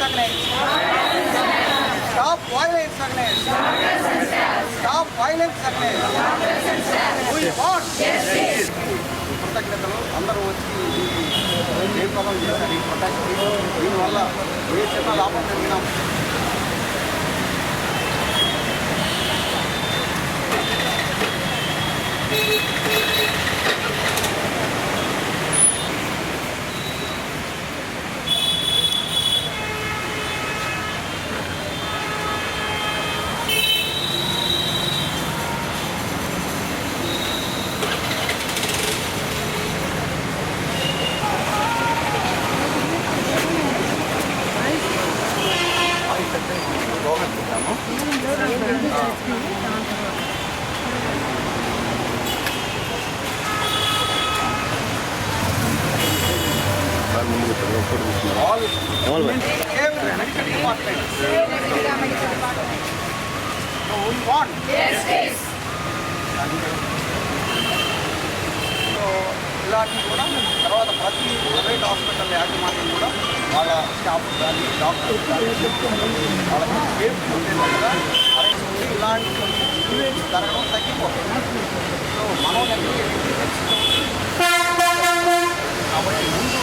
violence against. Stop violence against. Stop violence against. We want. కృతజ్ఞతలు అందరూ వచ్చి ఈ జయప్రదం చేశారు ఈ ప్రొటెస్ట్ దీనివల్ల ఏ చిన్న లాభం జరిగినా all So we want. So ఇలాంటివి కూడా తర్వాత ప్రతి ప్రైవేట్ హాస్పిటల్ యాజమాన్యం కూడా వాళ్ళ స్టాఫ్ కానీ డాక్టర్స్ కానీ వాళ్ళకి సేఫ్ ఉండేలాగా అరేంజ్ చేసి ఇలాంటి ఈవెంట్స్ జరగడం తగ్గిపోతుంది సో మనం కాబట్టి ముందు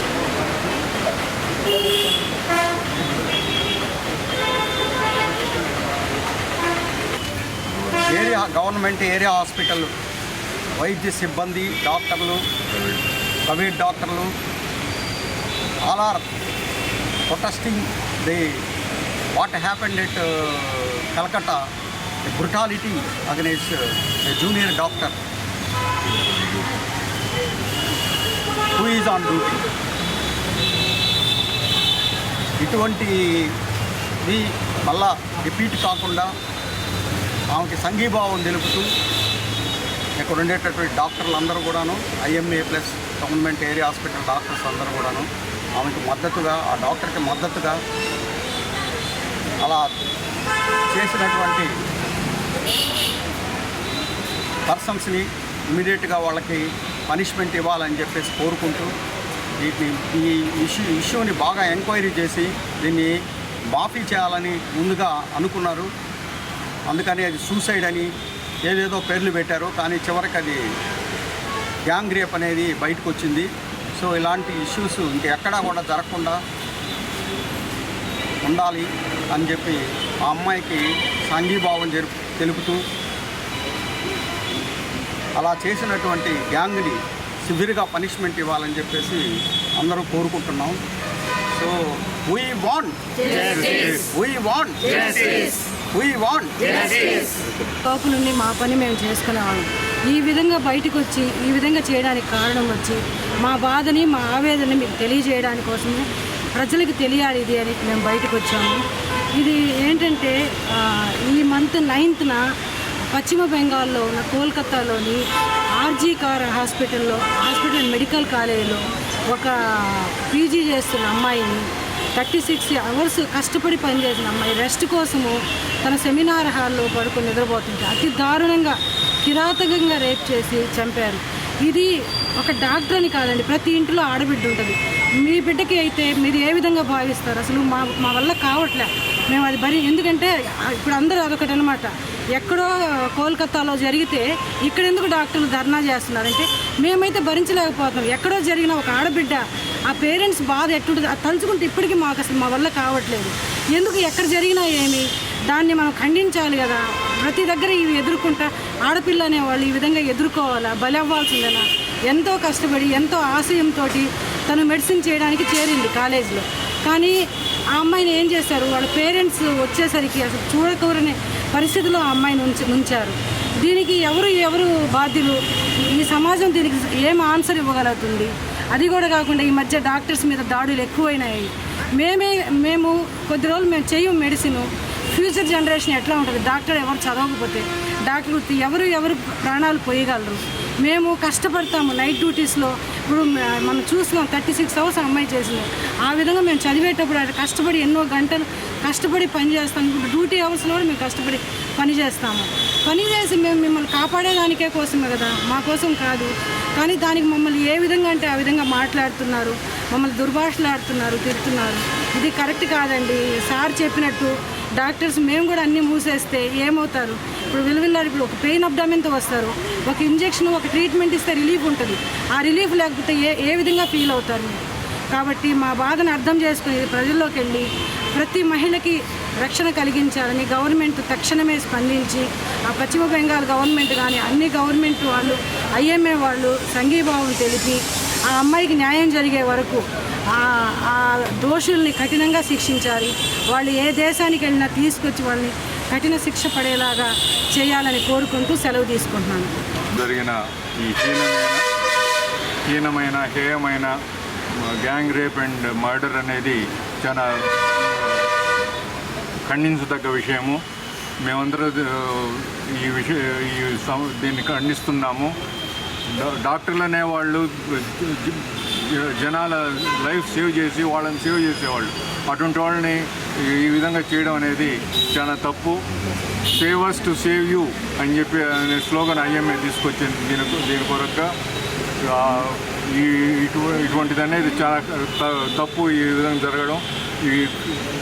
ఏరియా గవర్నమెంట్ ఏరియా హాస్పిటల్ వైద్య సిబ్బంది డాక్టర్లు ప్రైవేట్ డాక్టర్లు all are protesting the what happened at Calcutta brutality against junior doctor who is on duty ఇటువంటి మళ్ళా రిపీట్ కాకుండా ఆమెకి సంఘీభావం తెలుపుతూ ఇక్కడ ఉండేటటువంటి డాక్టర్లు అందరూ కూడాను IMA plus government area hospital doctors అందరూ కూడాను ఆమెకి మద్దతుగా ఆ డాక్టర్కి మద్దతుగా అలా చేసినటువంటి పర్సన్స్ని ఇమీడియట్గా వాళ్ళకి పనిష్మెంట్ ఇవ్వాలని చెప్పేసి కోరుకుంటూ వీటిని ఈ ఇష్యూ ఇష్యూని బాగా ఎంక్వైరీ చేసి దీన్ని మాఫీ చేయాలని ముందుగా అనుకున్నారు. అందుకని అది సూసైడ్ అని ఏదేదో పేర్లు పెట్టారు కానీ చివరికి అది గ్యాంగ్ రేప్ అనేది బయటకు వచ్చింది సో ఇలాంటి ఇష్యూస్ ఇంకెక్కడా కూడా జరగకుండా ఉండాలి అని చెప్పి ఆ అమ్మాయికి సంఘీభావం జరుపు తెలుపుతూ అలా చేసినటువంటి గ్యాంగ్ని సివియర్గా పనిష్మెంట్ ఇవ్వాలని చెప్పేసి అందరూ కోరుకుంటున్నాం. So we want we want we want లోపు నుండి మా పని మేము చేసుకునేవాళ్ళం. ఈ విధంగా బయటకు వచ్చి ఈ విధంగా చేయడానికి కారణం వచ్చి మా బాధని మా ఆవేదనని మీకు తెలియజేయడానికి కోసమే ప్రజలకు తెలియాలి ఇది అని మేము బయటకు వచ్చాము ఇది ఏంటంటే ఈ మంత్ నైన్త్న పశ్చిమ బెంగాల్లో ఉన్న కోల్కతాలోని ఆర్జీ కార్ హాస్పిటల్లో హాస్పిటల్ మెడికల్ కాలేజీలో ఒక పీజీ చేస్తున్న అమ్మాయిని థర్టీ సిక్స్ అవర్స్ కష్టపడి పనిచేసిన అమ్మాయి రెస్ట్ కోసము తన సెమినార్ హాల్లో పడుకుని నిద్రపోతుంది అతి దారుణంగా కిరాతకంగా రేప్ చేసి చంపారు. ఇది ఒక డాక్టర్ అని కాదండి ప్రతి ఇంట్లో ఆడబిడ్డ ఉంటుంది. మీ బిడ్డకి అయితే మీరు ఏ విధంగా భావిస్తారు? అసలు మా మా వల్ల కావట్లే. మేము అది భరి ఎందుకంటే ఇప్పుడు అందరూ అదొకటి అనమాట ఎక్కడో కోల్కతాలో జరిగితే ఇక్కడ ఎందుకు డాక్టర్లు ధర్నా చేస్తున్నారంటే మేమైతే భరించలేకపోతున్నాం. ఎక్కడో జరిగిన ఒక ఆడబిడ్డ ఆ పేరెంట్స్ బాధ ఎట్టుంటుంది? అది తలుచుకుంటే ఇప్పటికీ మాకు అసలు మా వల్ల కావట్లేదు. ఎందుకు ఎక్కడ జరిగినా ఏమి? దాన్ని మనం ఖండించాలి కదా. ప్రతి దగ్గర ఇవి ఎదుర్కొంటా ఆడపిల్ల అనేవాళ్ళు ఈ విధంగా ఎదుర్కోవాలా? బలి అవ్వాల్సిందేనా ఎంతో కష్టపడి ఎంతో ఆశయంతో తను మెడిసిన్ చేయడానికి చేరింది కాలేజీలో. కానీ ఆ అమ్మాయిని ఏం చేశారు? వాళ్ళ పేరెంట్స్ వచ్చేసరికి అసలు చూడకూరనే పరిస్థితిలో ఆ అమ్మాయిని ఉంచి ఉంచారు దీనికి ఎవరు ఎవరు బాధ్యులు? ఈ సమాజం దీనికి ఏం ఆన్సర్ ఇవ్వగలుగుతుంది? అది కూడా కాకుండా ఈ మధ్య డాక్టర్స్ మీద దాడులు ఎక్కువైనాయి. మేమే మేము కొద్ది రోజులు మేము చేయం మెడిసిన్ ఫ్యూచర్ జనరేషన్ ఎట్లా ఉంటుంది? డాక్టర్ ఎవరు చదవకపోతే డాక్టర్ ఎవరు ఎవరు ప్రాణాలు పోయగలరు? మేము కష్టపడతాము నైట్ డ్యూటీస్లో. ఇప్పుడు మనం చూస్తున్నాం థర్టీ సిక్స్ అవర్స్ అమ్మాయి చేసింది. ఆ విధంగా మేము చదివేటప్పుడు అది కష్టపడి ఎన్నో గంటలు కష్టపడి పని చేస్తాం. ఇప్పుడు డ్యూటీ అవర్స్లో కూడా మేము కష్టపడి పని చేస్తాము. పని చేసి మేము మిమ్మల్ని కాపాడేదానికే కోసమే కదా? మా కోసం కాదు. కానీ దానికి మమ్మల్ని ఏ విధంగా అంటే ఆ విధంగా మాట్లాడుతున్నారు మమ్మల్ని దుర్భాషలాడుతున్నారు తిడుతున్నారు. ఇది కరెక్ట్ కాదండి. సార్ చెప్పినట్టు డాక్టర్స్ మేము కూడా అన్నీ మూసేస్తే ఏమవుతారు? ఇప్పుడు విలువిల్లారు ఇప్పుడు ఒక పెయిన్ అబ్డామిన్తో వస్తారు. ఒక ఇంజెక్షన్ ఒక ట్రీట్మెంట్ ఇస్తే రిలీఫ్ ఉంటుంది. ఆ రిలీఫ్ లేకపోతే ఏ ఏ విధంగా ఫీల్ అవుతారు? కాబట్టి మా బాధను అర్థం చేసుకుని ప్రజల్లోకి వెళ్ళి ప్రతి మహిళకి రక్షణ కలిగించాలని గవర్నమెంట్ తక్షణమే స్పందించి ఆ పశ్చిమ బెంగాల్ గవర్నమెంట్ కానీ అన్ని గవర్నమెంట్ వాళ్ళు ఐఎంఏ వాళ్ళు సంఘీభావం తెలిపి ఆ అమ్మాయికి న్యాయం జరిగే వరకు ఆ ఆ దోషుల్ని కఠినంగా శిక్షించాలి. వాళ్ళు ఏ దేశానికి వెళ్ళినా తీసుకొచ్చి వాళ్ళని కఠిన శిక్ష పడేలాగా చేయాలని కోరుకుంటూ సెలవు తీసుకుంటున్నాను. జరిగిన ఈ హీనమైన హీనమైన హేయమైన గ్యాంగ్ రేప్ అండ్ మర్డర్ అనేది చాలా ఖండించదగ్గ విషయము. మేమందరం ఈ విషయ ఈ సం- దీన్ని ఖండిస్తున్నాము. డాక్టర్లు అనేవాళ్ళు జనాల లైఫ్ సేవ్ చేసి వాళ్ళని సేవ్ చేసేవాళ్ళు. అటువంటి వాళ్ళని ఈ విధంగా చేయడం అనేది చాలా తప్పు. Save us to save you అని చెప్పి అనే స్లోగన్ ఐఎంఏ తీసుకొచ్చింది దీని దీని కొరకుగా ఈ ఇటు ఇటువంటిది అనేది చాలా తప్పు ఈ విధంగా జరగడం. ఈ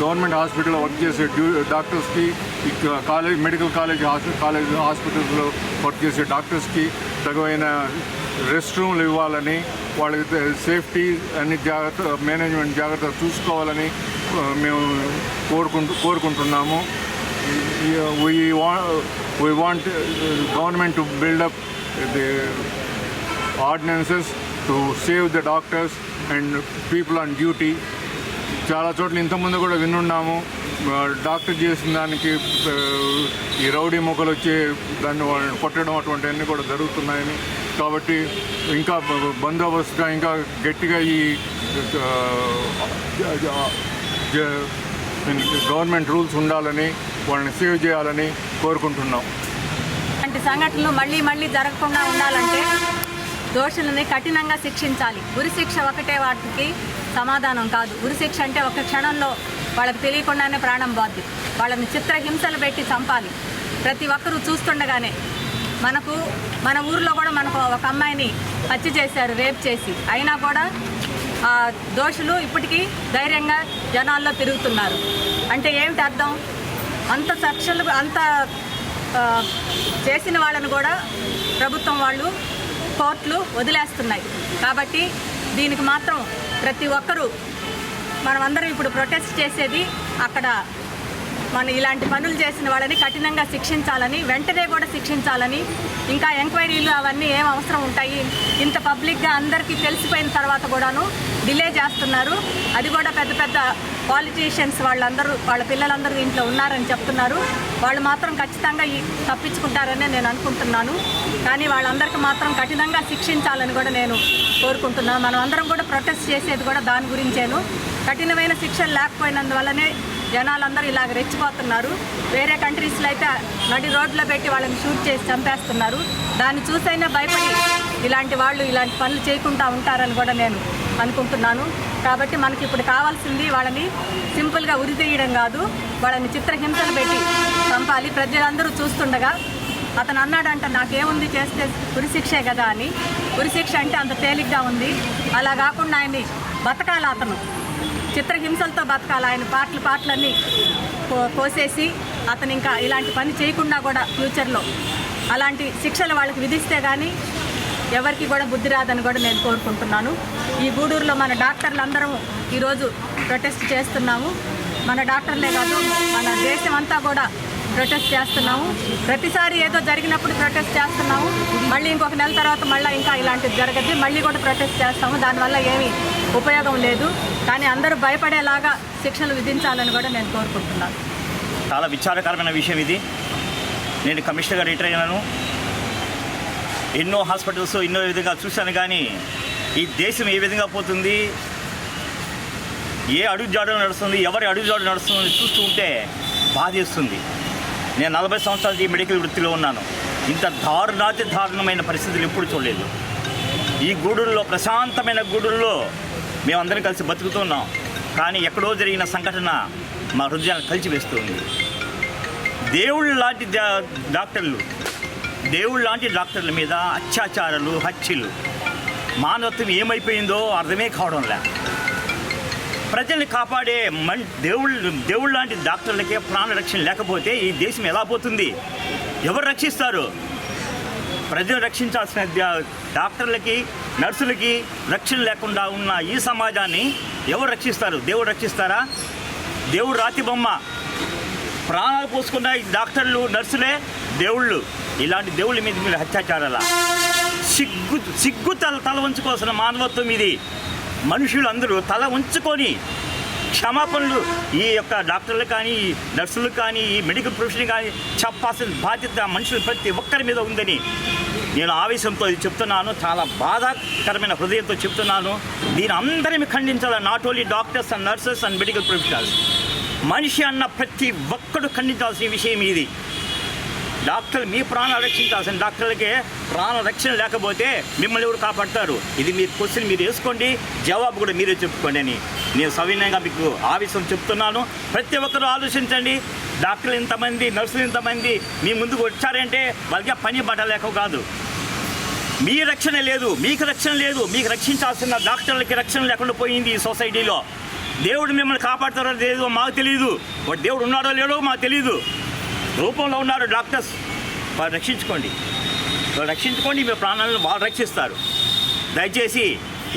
గవర్నమెంట్ హాస్పిటల్లో వర్క్ చేసే డ్యూ డాక్టర్స్కి ఈ కాలేజ్ మెడికల్ కాలేజ్ కాలేజ్ హాస్పిటల్స్లో వర్క్ చేసే డాక్టర్స్కి తగువైన రెస్ట్ రూమ్లు ఇవ్వాలని వాళ్ళకి సేఫ్టీ అన్ని జాగ్రత్త మేనేజ్మెంట్ జాగ్రత్త చూసుకోవాలని మేము కోరుకుంటూ కోరుకుంటున్నాము. We we want government to build up the ordinances to save the doctors and people on duty చాలా చోట్ల ఇంతకుముందు కూడా వినున్నాము. డాక్టర్ చేసిన దానికి ఈ రౌడీ మొక్కలు వచ్చి దాన్ని కొట్టడం అటువంటివన్నీ కూడా జరుగుతున్నాయని. కాబట్టి ఇంకా బందోబస్తుగా ఇంకా గట్టిగా ఈ గవర్నమెంట్ రూల్స్ ఉండాలని వాళ్ళని సేవ్ చేయాలని కోరుకుంటున్నాం. ఇలాంటి సంఘటనలు మళ్ళీ మళ్ళీ జరగకుండా ఉండాలంటే దోషులని కఠినంగా శిక్షించాలి. ఉరిశిక్ష ఒకటే వాటికి సమాధానం కాదు. ఉరిశిక్ష అంటే ఒక క్షణంలో వాళ్ళకి తెలియకుండానే ప్రాణం బాద్ది వాళ్ళని చిత్రహింసలు పెట్టి చంపాలి. ప్రతి ఒక్కరూ చూస్తుండగానే మనకు మన ఊర్లో కూడా మనకు ఒక అమ్మాయిని హత్య చేశారు రేప్ చేసి. అయినా కూడా ఆ దోషులు ఇప్పటికీ ధైర్యంగా జనాల్లో తిరుగుతున్నారు. అంటే ఏమిటి అర్థం? అంత సక్షలు అంత చేసిన వాళ్ళను కూడా ప్రభుత్వం వాళ్ళు కోర్టులు వదిలేస్తున్నాయి. కాబట్టి దీనికి మాత్రం ప్రతి ఒక్కరూ మనమందరం ఇప్పుడు ప్రొటెస్ట్ చేసేది అక్కడ మన ఇలాంటి పనులు చేసిన వాళ్ళని కఠినంగా శిక్షించాలని వెంటనే కూడా శిక్షించాలని ఇంకా ఎంక్వైరీలు అవన్నీ ఏం అవసరం ఉంటాయి? ఇంత పబ్లిక్గా అందరికీ తెలిసిపోయిన తర్వాత కూడాను డిలే చేస్తున్నారు. అది కూడా పెద్ద పెద్ద పాలిటీషియన్స్ వాళ్ళందరూ వాళ్ళ పిల్లలందరూ దీంట్లో ఉన్నారని చెప్తున్నారు. వాళ్ళు మాత్రం ఖచ్చితంగా ఈ తప్పించుకుంటారని నేను అనుకుంటున్నాను. కానీ వాళ్ళందరికీ మాత్రం కఠినంగా శిక్షించాలని కూడా నేను కోరుకుంటున్నాను మనం అందరం కూడా ప్రొటెస్ట్ చేసేది కూడా దాని గురించేను. కఠినమైన శిక్షలు లేకపోయినందువల్లనే జనాలందరూ ఇలాగ రెచ్చిపోతున్నారు. వేరే కంట్రీస్లో అయితే నడి రోడ్లో పెట్టి వాళ్ళని షూట్ చేసి చంపేస్తున్నారు. దాన్ని చూసైనా భయపడి ఇలాంటి వాళ్ళు ఇలాంటి పనులు చేయకుండా ఉంటారని కూడా నేను అనుకుంటున్నాను. కాబట్టి మనకి ఇప్పుడు కావాల్సింది వాళ్ళని సింపుల్గా ఉరి తీయడం కాదు. వాళ్ళని చిత్రహింసలు పెట్టి చంపాలి. ప్రజలందరూ చూస్తుండగా అతను అన్నాడంట నాకేముంది చేస్తే ఉరిశిక్షే కదా అని. ఉరిశిక్ష అంటే అంత తేలిగ్గా ఉంది. అలా కాకుండా ఆయన్ని బతకాలి అతను. చిత్రహింసలతో బతకాలి. ఆయన పాటలు పాటలన్నీ కోసేసి అతను ఇంకా ఇలాంటి పని చేయకుండా కూడా ఫ్యూచర్లో అలాంటి శిక్షలు వాళ్ళకి విధిస్తే కానీ ఎవరికి కూడా బుద్ధి రాదని కూడా నేను కోరుకుంటున్నాను. ఈ గూడూరులో మన డాక్టర్లు అందరం ఈరోజు ప్రొటెస్ట్ చేస్తున్నాము. మన డాక్టర్లే కాదు మన దేశం అంతా కూడా ప్రొటెస్ట్ చేస్తున్నాము. ప్రతిసారి ఏదో జరిగినప్పుడు ప్రొటెస్ట్ చేస్తున్నాము. మళ్ళీ ఇంకొక నెల తర్వాత మళ్ళీ ఇంకా ఇలాంటిది జరగద్ది. మళ్ళీ కూడా ప్రొటెస్ట్ చేస్తాము. దానివల్ల ఏమీ ఉపయోగం లేదు. కానీ అందరూ భయపడేలాగా శిక్షలు విధించాలని కూడా నేను కోరుకుంటున్నాను. చాలా విచారకరమైన విషయం ఇది. నేను కమిషనర్గా రిటైర్ అయినాను. ఎన్నో హాస్పిటల్స్ ఎన్నో విధంగా చూశాను కానీ ఈ దేశం ఏ విధంగా పోతుంది? ఏ అడుగుజాడు నడుస్తుంది? ఎవరి అడుగుజాడు నడుస్తుంది చూస్తూ ఉంటే బాధేస్తుంది. నేను నలభై సంవత్సరాలు ఈ మెడికల్ వృత్తిలో ఉన్నాను. ఇంత దారుణాతి దారుణమైన పరిస్థితులు ఎప్పుడు చూడలేదు. ఈ గూడుల్లో ప్రశాంతమైన గూడుల్లో మేమందరం కలిసి బతుకుతున్నాం కానీ ఎక్కడో జరిగిన సంఘటన మా హృదయాన్ని కలిచివేస్తుంది. దేవుళ్ళు లాంటి డాక్టర్లు దేవుళ్ళు లాంటి డాక్టర్ల మీద అత్యాచారాలు హత్యలు మానవత్వం ఏమైపోయిందో అర్థమే కావడం లే. ప్రజల్ని కాపాడే మన్ దేవుళ్ళు దేవుళ్ళు లాంటి డాక్టర్లకే ప్రాణ రక్షణ లేకపోతే ఈ దేశం ఎలా పోతుంది? ఎవరు రక్షిస్తారు? ప్రజలు రక్షించాల్సిన డాక్టర్లకి నర్సులకి రక్షణ లేకుండా ఉన్న ఈ సమాజాన్ని ఎవరు రక్షిస్తారు? దేవుడు రక్షిస్తారా? దేవుడు రాతి బొమ్మ. ప్రాణాలు పోసుకున్న ఈ డాక్టర్లు నర్సులే దేవుళ్ళు. ఇలాంటి దేవుళ్ళ మీద మీరు హత్యాచారాల సిగ్గు సిగ్గు తల తల ఉంచుకోవాల్సిన మానవత్వం ఇది. మనుషులు అందరూ తల ఉంచుకొని క్షమాపణలు ఈ యొక్క డాక్టర్లు కానీ ఈ నర్సులు కానీ ఈ మెడికల్ ప్రొఫెషన్ కానీ చెప్పాల్సిన బాధ్యత మనుషులు ప్రతి ఒక్కరి మీద ఉందని నేను ఆవేశంతో ఇది చెప్తున్నాను. చాలా బాధాకరమైన హృదయంతో చెప్తున్నాను. దీని అందరిని ఖండించాలి? Not only doctors and nurses and medical professionals మనిషి అన్న ప్రతి ఒక్కడు ఖండించాల్సిన విషయం ఇది. డాక్టర్లు మీ ప్రాణాలు రక్షించాల్సిన డాక్టర్లకే ప్రాణ రక్షణ లేకపోతే మిమ్మల్ని ఎవరు కాపాడతారు. ఇది మీ క్వశ్చన్ మీరు వేసుకోండి జవాబు కూడా మీరే చెప్పుకోండి అని నేను సవినయంగా మీకు ఆవేశం చెప్తున్నాను. ప్రతి ఒక్కరూ ఆలోచించండి డాక్టర్లు ఇంతమంది నర్సులు ఇంతమంది మీ ముందుకు వచ్చారంటే వాళ్ళకి పని పడలేక కాదు. మీ రక్షణ లేదు మీకు రక్షణ లేదు మీకు రక్షించాల్సిన డాక్టర్లకి రక్షణ లేకుండా పోయింది ఈ సొసైటీలో. దేవుడు మిమ్మల్ని కాపాడుతారో లేదో మాకు తెలియదు వాడు దేవుడు ఉన్నాడో లేడో మాకు తెలియదు రూపంలో ఉన్నారు డాక్టర్స్. వారు రక్షించుకోండి. వాళ్ళు రక్షించుకోండి మీ ప్రాణాలను వాళ్ళు రక్షిస్తారు. దయచేసి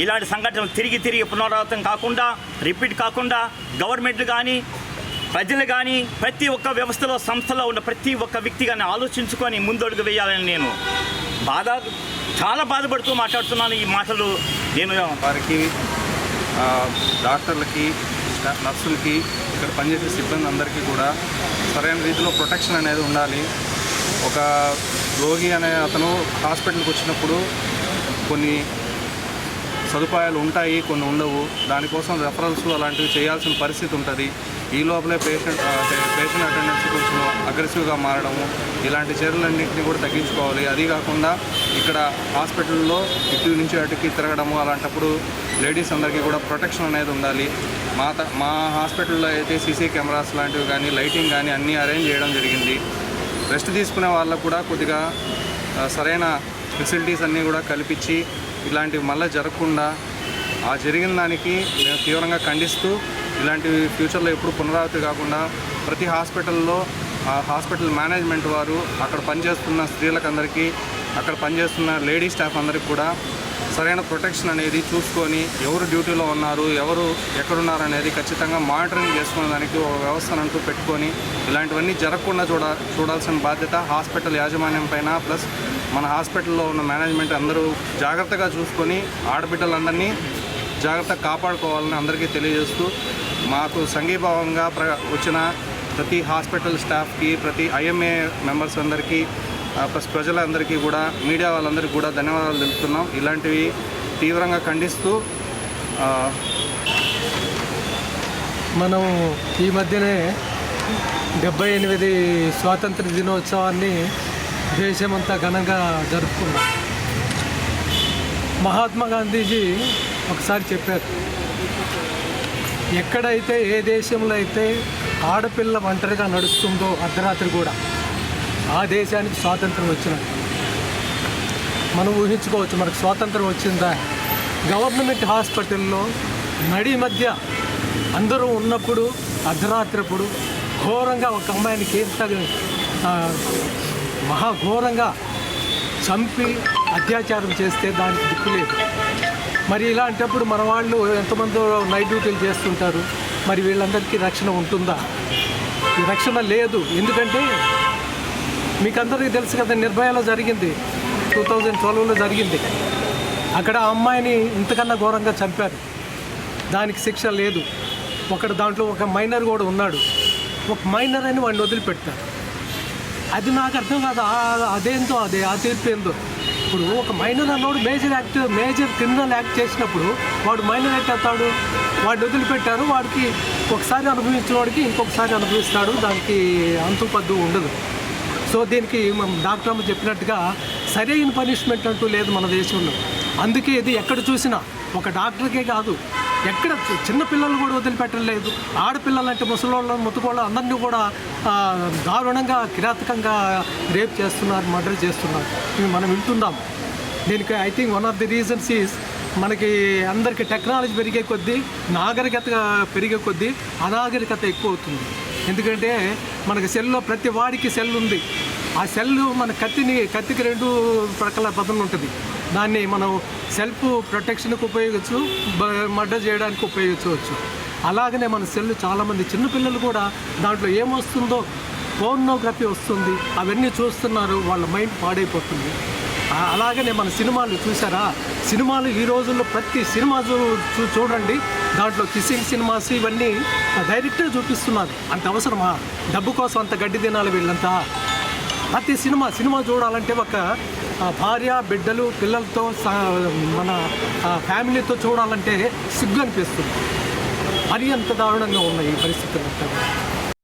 ఇలాంటి సంఘటనలు తిరిగి తిరిగి పునరావృతం కాకుండా రిపీట్ కాకుండా గవర్నమెంట్లు కానీ ప్రజలు కానీ ప్రతి ఒక్క వ్యవస్థలో సంస్థలో ఉన్న ప్రతి ఒక్క వ్యక్తి కానీ ఆలోచించుకొని ముందడుగు వేయాలని నేను బాధ చాలా బాధపడుతూ మాట్లాడుతున్నాను ఈ మాటలు. నేను వారికి డాక్టర్లకి నర్సులకి ఇక్కడ పనిచేసే సిబ్బంది అందరికీ కూడా సరైన రీతిలో ప్రొటెక్షన్ అనేది ఉండాలి. ఒక రోగి అనే అతను హాస్పిటల్కి వచ్చినప్పుడు కొన్ని సదుపాయాలు ఉంటాయి కొన్ని ఉండవు. దానికోసం రెఫరల్స్ అలాంటివి చేయాల్సిన పరిస్థితి ఉంటుంది. ఈ లోపలే పేషెంట్ పేషెంట్ అటెండెన్స్ కొంచెం అగ్రెసివ్గా మారడము ఇలాంటి చర్యలన్నింటినీ కూడా తగ్గించుకోవాలి. అది కాకుండా ఇక్కడ హాస్పిటల్లో ఇటు నుంచి అటుకి తిరగడము అలాంటప్పుడు లేడీస్ అందరికీ కూడా ప్రొటెక్షన్ అనేది ఉండాలి. మా త- మా హాస్పిటల్లో అయితే సీసీ కెమెరాస్ లాంటివి కానీ లైటింగ్ కానీ అన్నీ అరేంజ్ చేయడం జరిగింది. రెస్ట్ తీసుకునే వాళ్ళకు కూడా కొద్దిగా సరైన ఫెసిలిటీస్ అన్నీ కూడా కల్పించి ఇలాంటివి మళ్ళీ జరగకుండా ఆ జరిగిన దానికి మేము తీవ్రంగా ఖండిస్తూ ఇలాంటివి ఫ్యూచర్లో ఎప్పుడు పునరావృతి కాకుండా ప్రతి హాస్పిటల్లో ఆ హాస్పిటల్ మేనేజ్మెంట్ వారు అక్కడ పనిచేస్తున్న స్త్రీలకు అందరికీ అక్కడ పనిచేస్తున్న లేడీ స్టాఫ్ అందరికి కూడా సరైన ప్రొటెక్షన్ అనేది చూసుకొని ఎవరు డ్యూటీలో ఉన్నారు ఎవరు ఎక్కడున్నారు అనేది ఖచ్చితంగా మానిటరింగ్ చేసుకునే దానికి ఒక వ్యవస్థను అంటూ పెట్టుకొని ఇలాంటివన్నీ జరగకుండా చూడ చూడాల్సిన బాధ్యత హాస్పిటల్ యాజమాన్యం పైన ప్లస్ మన హాస్పిటల్లో ఉన్న మేనేజ్మెంట్ అందరూ జాగ్రత్తగా చూసుకొని ఆడబిడ్డలందరినీ జాగ్రత్తగా కాపాడుకోవాలని అందరికీ తెలియజేస్తూ మాకు సంఘీభావంగా ప్ర వచ్చిన ప్రతి హాస్పిటల్ స్టాఫ్కి ప్రతి ఐఎంఏ మెంబర్స్ అందరికీ ప్లస్ ప్రజలందరికీ కూడా మీడియా వాళ్ళందరికీ కూడా ధన్యవాదాలు తెలుపుతున్నాం. ఇలాంటివి తీవ్రంగా ఖండిస్తూ మనం ఈ మధ్యనే డెబ్బై ఎనిమిది స్వాతంత్ర దినోత్సవాన్ని దేశమంతా ఘనంగా జరుపుకున్నాం. మహాత్మా గాంధీజీ ఒకసారి చెప్పారు ఎక్కడైతే ఏ దేశంలో అయితే ఆడపిల్ల ఒంటరిగా నడుస్తుందో అర్ధరాత్రి కూడా ఆ దేశానికి స్వాతంత్రం వచ్చినట్టు మనం ఊహించుకోవచ్చు మనకు స్వాతంత్రం వచ్చిందా? గవర్నమెంట్ హాస్పిటల్లో నడి మధ్య అందరూ ఉన్నప్పుడు అర్ధరాత్రిప్పుడు ఘోరంగా ఒక అమ్మాయిని ఎంత మహాఘోరంగా చంపి అత్యాచారం చేస్తే దానికి దిక్కు లేదు. మరి ఇలాంటప్పుడు మన వాళ్ళు ఎంతమందో నైట్ డ్యూటీలు చేస్తుంటారు. మరి వీళ్ళందరికీ రక్షణ ఉంటుందా? ఈ రక్షణ లేదు. ఎందుకంటే మీకు అందరికీ తెలుసు కదా నిర్భయలో జరిగింది. టూ థౌజండ్ ట్వెల్వ్లో జరిగింది. అక్కడ ఆ అమ్మాయిని ఇంతకన్నా ఘోరంగా చంపారు. దానికి శిక్ష లేదు. ఒకడు దాంట్లో ఒక మైనర్ కూడా ఉన్నాడు. ఒక మైనర్ అని వాడిని వదిలిపెట్టారు. అది నాకు అర్థం కాదు. అదేందో అదే ఆ తీర్పు ఏందో. ఇప్పుడు ఒక minor అన్నోడు major act major criminal act చేసినప్పుడు వాడు మైనర్ యాక్ట్ అవుతాడు. వాడిని వదిలిపెట్టారు. వాడికి ఒకసారి అనుభవించిన వాడికి ఇంకొకసారి అనుభవిస్తాడు. దానికి అంతుపద్దు ఉండదు. సో దీనికి డాక్టర్ అమ్మ చెప్పినట్టుగా సరైన పనిష్మెంట్ అంటూ లేదు మన దేశంలో. అందుకే ఇది ఎక్కడ చూసినా ఒక డాక్టర్కే కాదు ఎక్కడ చి- చిన్న పిల్లలు కూడా వదిలిపెట్టలేదు ఆడపిల్లలు అంటే ముసలోళ్ళు ముతుకోళ్ళు అందరినీ కూడా దారుణంగా కిరాతకంగా రేప్ చేస్తున్నారు మర్డర్ చేస్తున్నారు. ఇవి మనం వింటున్నాం. దీనికి I think one of the reasons is మనకి అందరికీ టెక్నాలజీ పెరిగే కొద్దీ నాగరికత పెరిగే కొద్దీ అనాగరికత ఎక్కువ అవుతుంది. ఎందుకంటే మనకి సెల్లో ప్రతి వాడికి సెల్ ఉంది. ఆ సెల్ మన కత్తిని కత్తికి రెండు ప్రక్కల పదం ఉంటుంది. దాన్ని మనం సెల్ఫ్ ప్రొటెక్షన్కి ఉపయోగించు మర్డర్ చేయడానికి ఉపయోగించవచ్చు. అలాగనే మన సెల్ చాలామంది చిన్నపిల్లలు కూడా దాంట్లో ఏమొస్తుందో పోర్నోగ్రఫీ వస్తుంది అవన్నీ చూస్తున్నారు వాళ్ళ మైండ్ పాడైపోతుంది. అలాగనే మన సినిమాలు చూసారా? సినిమాలు ఈ రోజుల్లో ప్రతి సినిమా చూ చూ- చూడండి. దాంట్లో కిసింగ్ సినిమాస్ ఇవన్నీ డైరెక్ట్గా చూపిస్తున్నారు. అంత అవసరమా? డబ్బు కోసం అంత గడ్డి తినాలి వీళ్ళంతా. ప్రతి సినిమా సినిమా చూడాలంటే ఒక భార్య బిడ్డలు పిల్లలతో మన ఫ్యామిలీతో చూడాలంటే సిగ్గు అనిపిస్తుంది. మరి అంత దారుణంగా ఉన్నాయి ఈ పరిస్థితులు